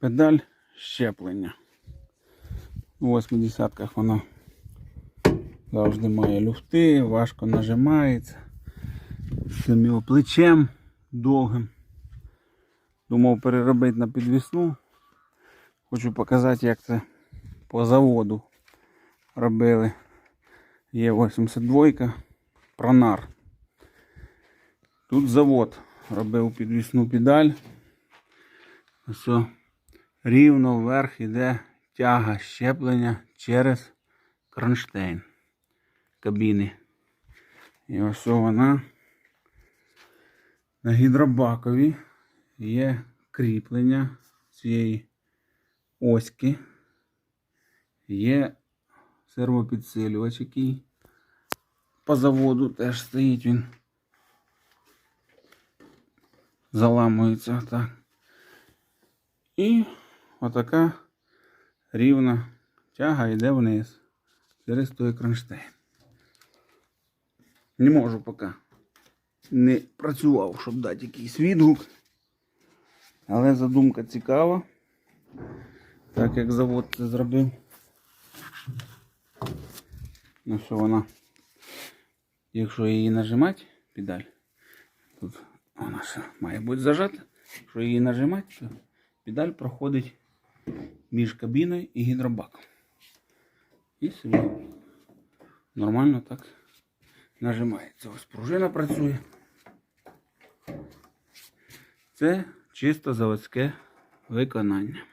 педаль щеплення. У 80-ках вона завжди має люфти, важко нажимається. Цим його плечем довгим. Думав переробити на підвісну. Хочу показати, як це по заводу робили. Є 82 Пронар. Тут завод робив підвісну педаль. Все рівно вверх іде тяга щеплення через кронштейн кабіни. І ось вона на гідробакові є кріплення цієї оськи. Є сервопідсилювач, який по заводу теж стоїть він. Заламується так. І отака рівна тяга йде вниз через той кронштейн. Не можу поки. Не працював, щоб дати якийсь відгук. Але задумка цікава. Так як завод це зробив. Ну що вона, якщо її нажимати, педаль, тут вона ще має бути зажата. Якщо її нажимати, то педаль проходить між кабіною і гідробаком. І собі нормально так нажимається. Ось пружина працює. Це чисто заводське виконання.